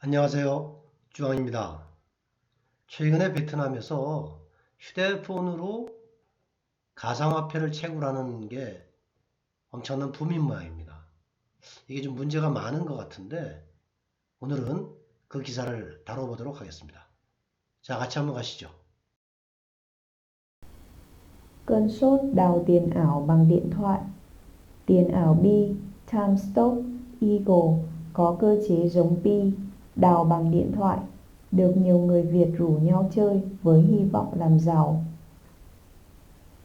안녕하세요. 주왕입니다. 최근에 베트남에서 휴대폰으로 가상화폐를 채굴하는 게 엄청난 붐인 모양입니다. 이게 좀 문제가 많은 것 같은데 오늘은 그 기사를 다뤄보도록 하겠습니다. 자, 같이 한번 가시죠. Cơn sốt đào tiền ảo bằng điện thoại Tiền ảo Bi, Timestop, Eagle có cơ chế giống Pi, đào bằng điện thoại, được nhiều người Việt rủ nhau chơi với hy vọng làm giàu.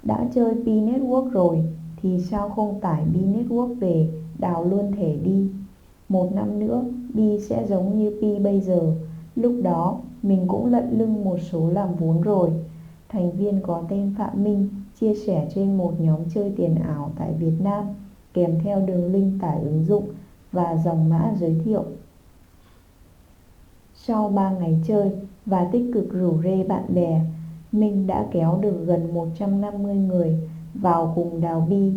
Đã chơi Pi Network rồi thì sao không tải B-Network về đào luôn thẻ đi. Một năm nữa B sẽ giống như Pi bây giờ. Lúc đó mình cũng lận lưng một số làm vốn rồi. Thành viên có tên Phạm Minh chia sẻ trên một nhóm chơi tiền ảo tại Việt Nam kèm theo đường link tải ứng dụng và dòng mã giới thiệu. Sau 3 ngày chơi và tích cực rủ rê bạn bè, Minh đã kéo được gần 150 người vào cùng đào bi.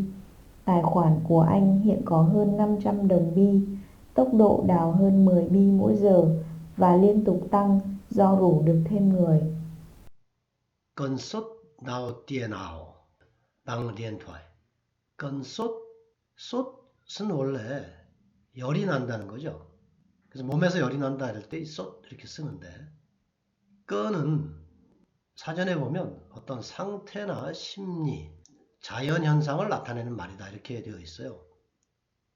Tài khoản của anh hiện có hơn 500 đồng bi, tốc độ đào hơn 10 bi mỗi giờ và liên tục tăng do rủ được thêm người. Cơn sốt đào tiền ảo bằng điện thoại. cơn sốt, sốt,은 원래 열이 난다는 거죠. 그래서 몸에서 열이 난다 이럴 때 쏟 이렇게 쓰는데 끈은 사전에 보면 어떤 상태나 심리, 자연 현상을 나타내는 말이다 이렇게 되어 있어요.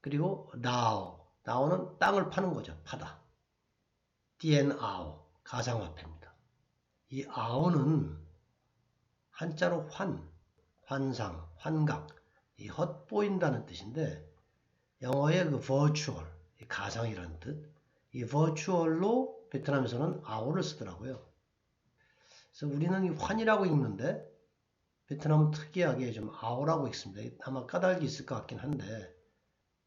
그리고 나오, 나오는 땅을 파는 거죠. 파다. 띠엔아오, 가상화폐입니다. 이 아오는 한자로 환, 환상, 환각, 이 헛보인다는 뜻인데 영어의 그 virtual, 이 가상이라는 뜻, 이 virtual로 베트남에서는 아오를 쓰더라고요. 그래서 우리는 이 환이라고 읽는데 베트남은 특이하게 좀 아오라고 읽습니다. 아마 까닭이 있을 것 같긴 한데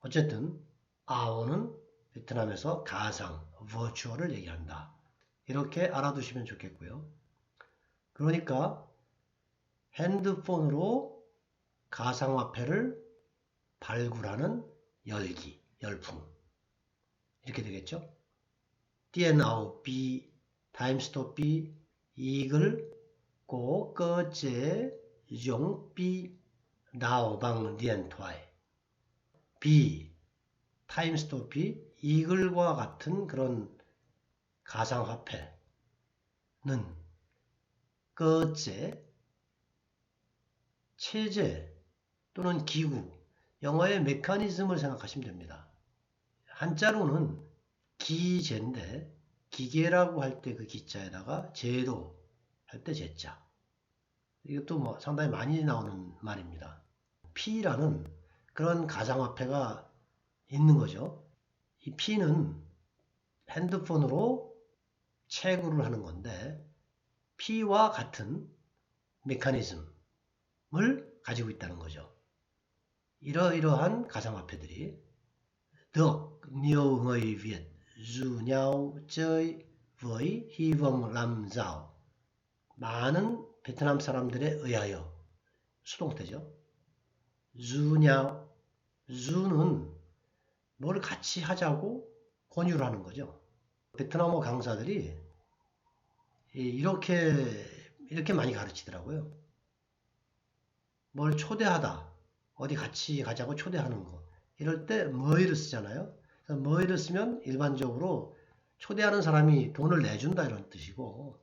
어쨌든 아오는 베트남에서 가상, virtual을 얘기한다. 이렇게 알아두시면 좋겠고요. 그러니까 핸드폰으로 가상화폐를 발굴하는 열기, 열풍. 이렇게 되겠죠? DNAO B to B 이글 고 거제 용 B 나오 방 điện thoại B to B 이글과 같은 그런 가상화폐는 거제 체제 또는 기구 영어의 메커니즘을 생각하시면 됩니다. 한자로는 기제인데 기계라고 할 때 그 기자에다가 제도 할 때 제자 이것도 뭐 상당히 많이 나오는 말입니다. P라는 그런 가상화폐가 있는 거죠. 이 P는 핸드폰으로 채굴을 하는 건데 P와 같은 메커니즘을 가지고 있다는 거죠. 이러이러한 가상화폐들이 nhiều người Việt rủ nhau chơi với hy vọng làm giàu. 많은 베트남 사람들에 의하여 수동태죠. 주nhau, 주는 뭘 같이 하자고 권유를 하는 거죠. 베트남어 강사들이 이렇게 이렇게 많이 가르치더라고요. 뭘 초대하다, 어디 같이 가자고 초대하는 거. 이럴 때 뭐이를 쓰잖아요. 뭐이를 쓰면 일반적으로 초대하는 사람이 돈을 내준다 이런 뜻이고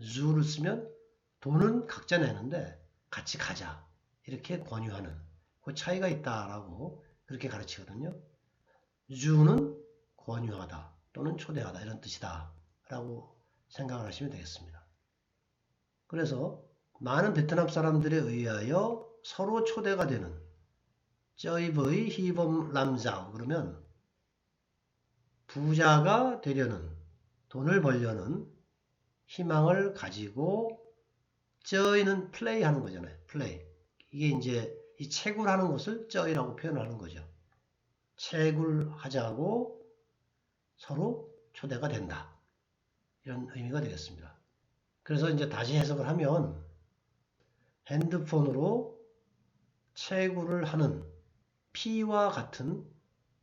주를 쓰면 돈은 각자 내는데 같이 가자 이렇게 권유하는 그 차이가 있다라고 그렇게 가르치거든요. 주는 권유하다 또는 초대하다 이런 뜻이다 라고 생각을 하시면 되겠습니다. 그래서 많은 베트남 사람들에 의하여 서로 초대가 되는 저이브의 희범 람자오 그러면 부자가 되려는 돈을 벌려는 희망을 가지고 저이는 플레이 하는 거잖아요. 플레이. 이게 이제 이 채굴하는 것을 저이라고 표현하는 거죠. 채굴하자고 서로 초대가 된다. 이런 의미가 되겠습니다. 그래서 이제 다시 해석을 하면 핸드폰으로 채굴을 하는 P와 같은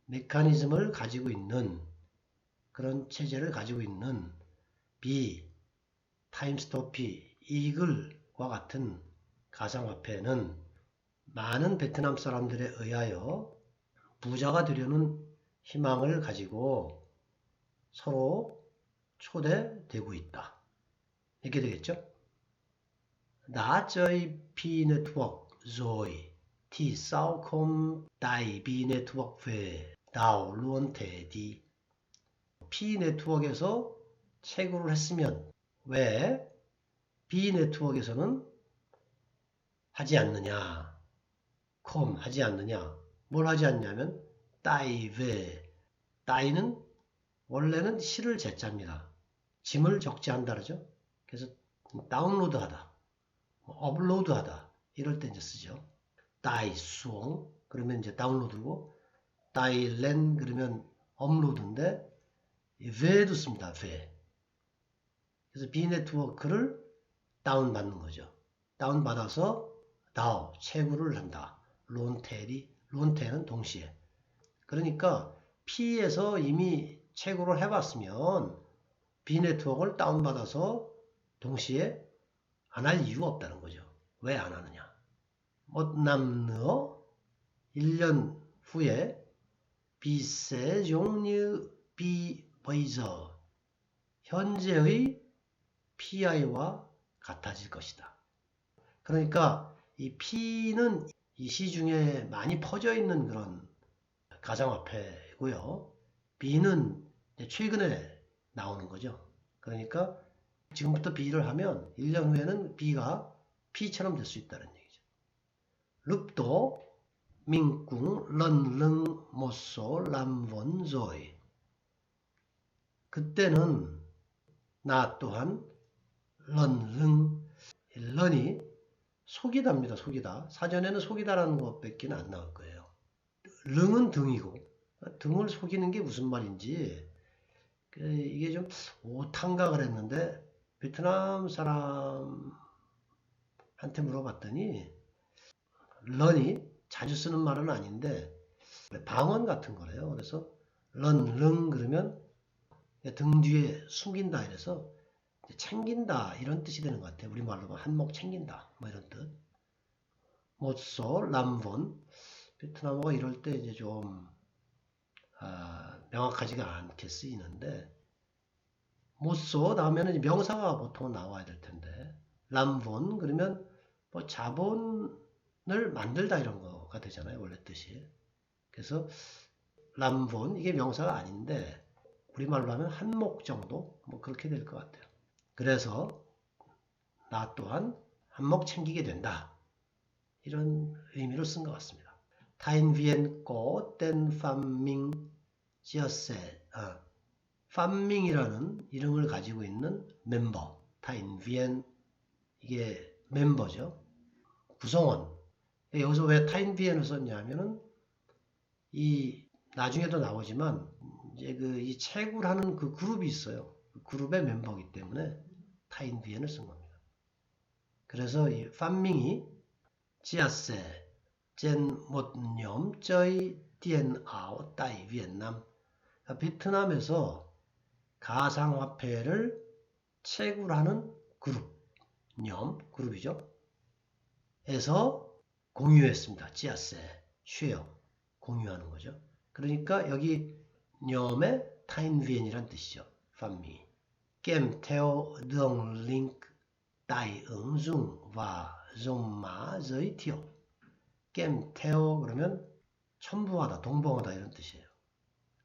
메커니즘을 가지고 있는 그런 체제를 가지고 있는 B, 타임스토피, 이글과 같은 가상화폐는 많은 베트남 사람들에 의하여 부자가 되려는 희망을 가지고 서로 초대되고 있다. 이렇게 되겠죠? Đã chơi P Network rồi thì sao không đẩy P Network về đảo luôn thể đi. P 네트워크에서 채굴을 했으면 왜 B 네트워크에서는 하지 않느냐? 콤 하지 않느냐? 뭘 하지 않냐면 다이베 다이는 원래는 실을 제자입니다. 짐을 적재한다 그러죠. 그래서 다운로드하다, 뭐 업로드하다 이럴 때 이제 쓰죠. 다이 수ong 그러면 이제 다운로드고 다이렌 그러면 업로드인데 ve도 씁니다. ve. 그래서 B 네트워크를 다운받는 거죠. 다운받아서 DAO, 채굴을 한다. 론텔이, 론텔은 동시에. 그러니까 P에서 이미 채굴을 해봤으면 B 네트워크를 다운받아서 동시에 안 할 이유가 없다는 거죠. 왜 안 하느냐. nữa 1년 후에 B sẽ giống như B giờ 현재의 PI와 같아질 것이다. 그러니까 이 P는 이 시중에 많이 퍼져 있는 그런 가상화폐고요. B는 최근에 나오는 거죠. 그러니까 지금부터 B를 하면 1년 후에는 B가 P처럼 될 수 있다는 얘기죠. Lưng một số làm vốn rồi. 그때는 나 또한 런 릉 런이 속이다입니다. 속이다. 사전에는 속이다라는 것밖에 안 나올 거예요. 릉은 등이고 등을 속이는 게 무슨 말인지 그 이게 좀 오탄가 그랬는데 베트남 사람한테 물어봤더니 런이 자주 쓰는 말은 아닌데 방언 같은 거래요. 그래서 런 릉 그러면 등 뒤에 숨긴다 이래서 챙긴다 이런 뜻이 되는 것 같아요. 우리말로 한몫 챙긴다 뭐 이런 뜻. 못소 람본. 베트남어가 이럴 때 이제 좀 아, 명확하지가 않게 쓰이는데 다음에는 이제 명사가 보통 나와야 될 텐데. 람본 그러면 뭐 자본을 만들다 이런 거가 되잖아요. 원래 뜻이. 그래서 람본 이게 명사가 아닌데 우리말로 하면 한목 정도 뭐 그렇게 될 것 같아요. 그래서 나 또한 한몫 챙기게 된다. 이런 의미로 쓴 것 같습니다. 타인 비엔 꼬땐 팜밍 지어세 아, 팜밍이라는 이름을 가지고 있는 멤버 타인 비엔 이게 멤버죠. 구성원 여기서 왜 타인 비엔을 썼냐면은 이 나중에도 나오지만 이제 그 이 채굴하는 그 그룹이 있어요. 그 그룹의 멤버이기 때문에 타인 비엔을 쓴 겁니다. 그래서 이 팜밍이 지아세 젠못 nhóm chơi tiền ảo tại Việt 베트남에서 가상화폐를 채굴하는 그룹, nhóm 그룹이죠. 에서 공유했습니다. 지아세, 쉐어, 공유하는 거죠. 그러니까 여기 nhóm의 타인비엔이란 뜻이죠. đường link tại ứng dụng và dùng mã giới thiệu. kèm theo 그러면 첨부하다, 동봉하다 이런 뜻이에요.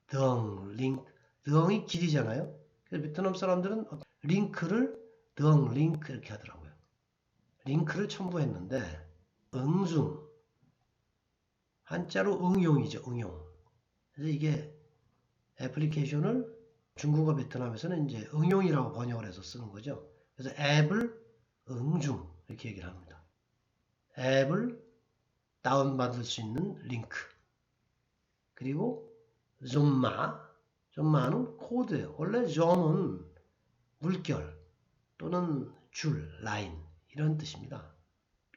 등, 링크, 등이 길이잖아요. 그래서 베트남 사람들은 링크를 등, 링크 이렇게 하더라고요. 링크를 첨부했는데 응중 한자로 응용이죠, 응용. 그래서 이게 애플리케이션을 중국어 베트남에서는 이제 응용이라고 번역을 해서 쓰는 거죠. 그래서 앱을 응중 이렇게 얘기를 합니다. 앱을 다운받을 수 있는 링크 그리고 좀마 좀마는 코드예요. 원래 좀은 물결 또는 줄, 라인 이런 뜻입니다.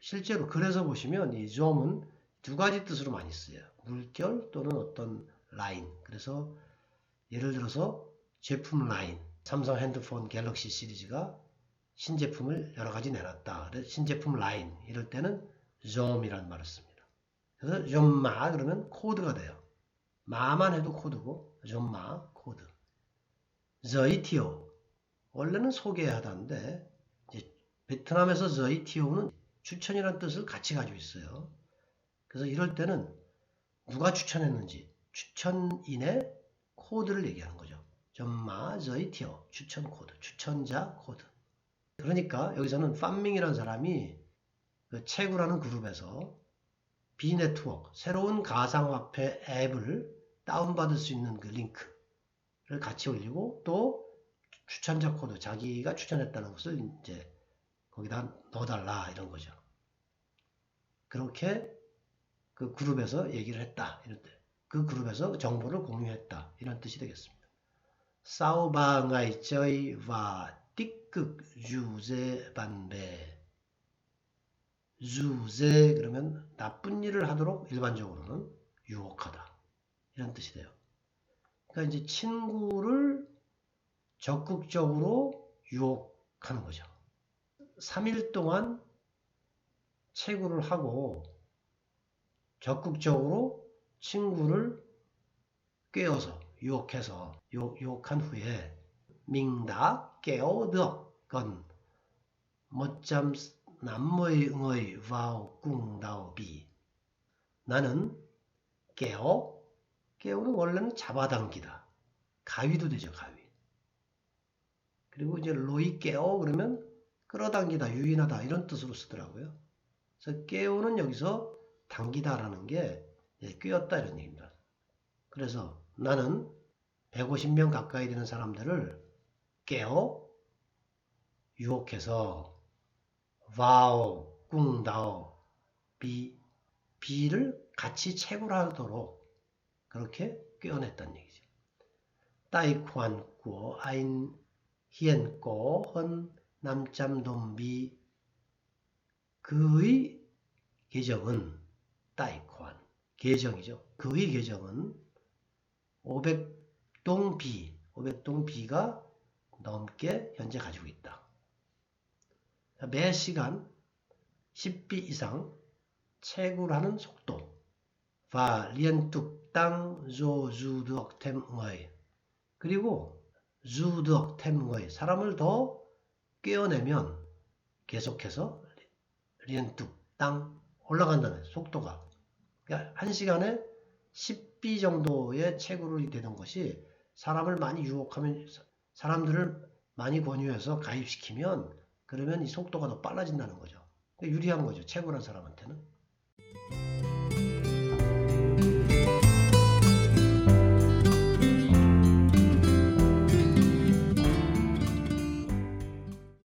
실제로 그래서 보시면 이 좀은 두 가지 뜻으로 많이 쓰여요. 물결 또는 어떤 라인. 그래서 예를 들어서 제품 라인, 삼성 핸드폰 갤럭시 시리즈가 신제품을 여러 가지 내놨다. 신제품 라인 이럴 때는 좀이라는 말을 씁니다. 그래서 좀마 그러면 코드가 돼요. 마만 해도 코드고 좀마 코드. 저이티오 원래는 소개하다인데 베트남에서 저이티오는 추천이라는 뜻을 같이 가지고 있어요. 그래서 이럴 때는 누가 추천했는지 추천인의 코드를 얘기하는 거죠. 점마 저이티오 추천 코드, 추천자 코드. 그러니까 여기서는 팜밍이라는 사람이 그 채구라는 그룹에서 비네트워크 새로운 가상화폐 앱을 다운받을 수 있는 그 링크를 같이 올리고 또 추천자 코드 자기가 추천했다는 것을 이제 거기다 넣어달라 이런 거죠. 그렇게 그 그룹에서 얘기를 했다 이런 뜻. 그 그룹에서 정보를 공유했다 이런 뜻이 되겠습니다. 싸우방아이 저이와 띠극 유제 반배 유제 그러면 나쁜 일을 하도록 일반적으로는 유혹하다 이런 뜻이 돼요. 그러니까 이제 친구를 적극적으로 유혹하는 거죠. 3일 동안 채굴을 하고 적극적으로 친구를 꿰어서 유혹해서 유, 유혹한 후에 밍다 깨어득 건 멋잠 남의 응의 와우 꿍다오 비. 나는 깨어 깨어는 원래는 잡아당기다. 가위도 되죠 가위. 그리고 이제 로이 깨어 그러면 끌어당기다 유인하다 이런 뜻으로 쓰더라고요. 그래서 깨어는 여기서 당기다라는 게 예, 꿰었다 이런 얘기입니다. 그래서 나는 150명 가까이 되는 사람들을 깨어 유혹해서 와오 꿍다오 비 비를 같이 채굴 하도록 그렇게 꿰어냈다는 얘기죠. 따이쿠안 꾸어 아인 히엔 꼬 헌 남짬 돈비 그의 계정은 따이코안 계정이죠. 그의 계정은 500동 B, 500동 B가 넘게 현재 가지고 있다. 매 시간 10비 이상 채굴하는 속도 dù dù được thêm người 그리고 thêm người 사람을 더 깨어내면 계속해서 tục 땅 올라간다는 속도가 그러니까 한 시간에 10비 정도의 채굴이 되는 것이 사람을 많이 유혹하면 사람들을 많이 권유해서 가입시키면 그러면 이 속도가 더 빨라진다는 거죠. 유리한 거죠. 채굴한 사람한테는.